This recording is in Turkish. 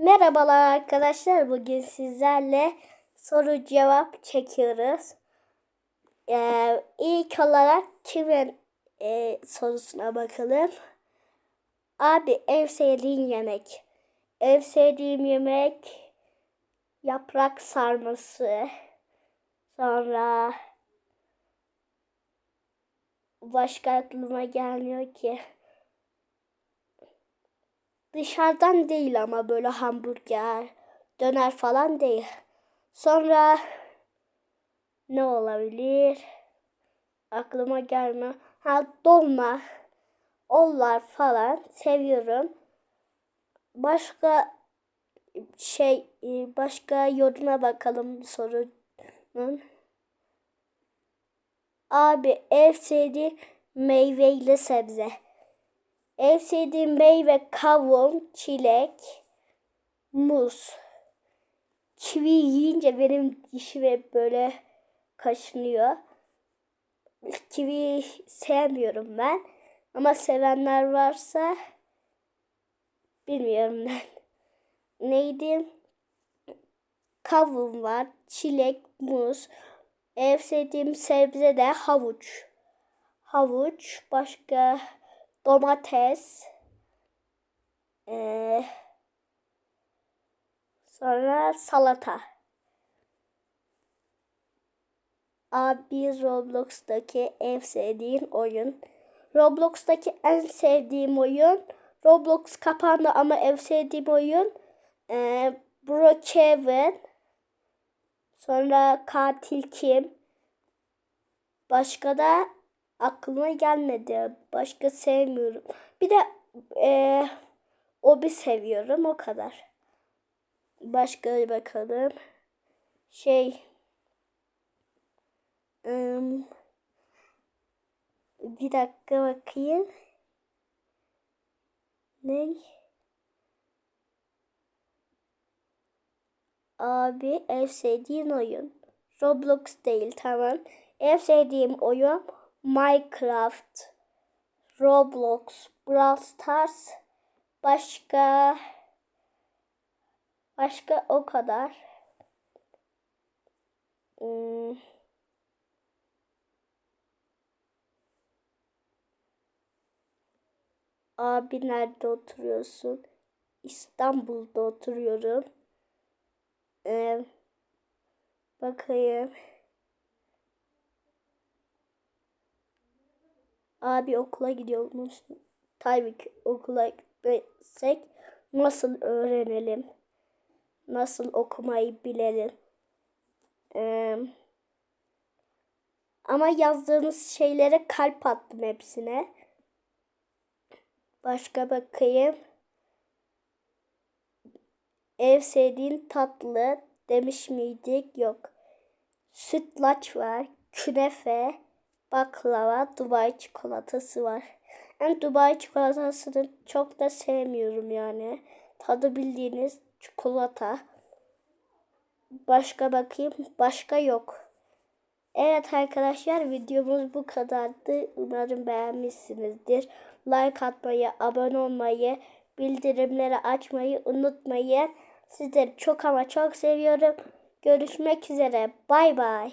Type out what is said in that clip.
Merhabalar arkadaşlar. Bugün sizlerle soru cevap çekiyoruz. Ee, ilk olarak kimin e, sorusuna bakalım. Abi ev sevdiğin yemek. Ev sevdiğim yemek yaprak sarması. Sonra başka aklıma gelmiyor ki. Dışarıdan değil ama böyle hamburger, döner falan değil. Sonra ne olabilir? Aklıma gelme. Ha dolma, onlar falan seviyorum. Başka şey, başka yoruma bakalım sorunun. Abi ev sevdiği meyveyle sebze. En sevdiğim meyve kavun, çilek, muz. Kivi yiyince benim dişime böyle kaşınıyor. Kivi sevmiyorum ben. Ama sevenler varsa bilmiyorum ben. Neydi? Kavun var, çilek, muz. En sevdiğim sebze de havuç. Havuç, başka domates, ee, sonra salata. Abi Roblox'taki en sevdiğin oyun. Roblox'taki en sevdiğim oyun. Roblox kapandı ama en sevdiğim oyun. Ee, Brookhaven. Sonra Katil Kim. Başka da aklıma gelmedi. Başka sevmiyorum. Bir de e, Obi seviyorum o kadar. Başka bakalım. Şey ım, bir dakika bakayım. Ne? Abi ev sevdiğin oyun. Roblox değil tamam. Ev sevdiğim oyun Minecraft, Roblox, Brawl Stars, başka başka o kadar. Hmm. Abi nerede oturuyorsun? İstanbul'da oturuyorum. Ee, bakayım. Abi okula gidiyor musun? Tabii ki okula gitsek nasıl öğrenelim? Nasıl okumayı bilelim? Ee, ama yazdığınız şeylere kalp attım hepsine. Başka bakayım. Ev sevdiğin tatlı demiş miydik? Yok. Sütlaç var. Künefe baklava, Dubai çikolatası var. Ben Dubai çikolatasını çok da sevmiyorum yani. Tadı bildiğiniz çikolata. Başka bakayım. Başka yok. Evet arkadaşlar videomuz bu kadardı. Umarım beğenmişsinizdir. Like atmayı, abone olmayı, bildirimleri açmayı unutmayın. Sizleri çok ama çok seviyorum. Görüşmek üzere. Bay bay.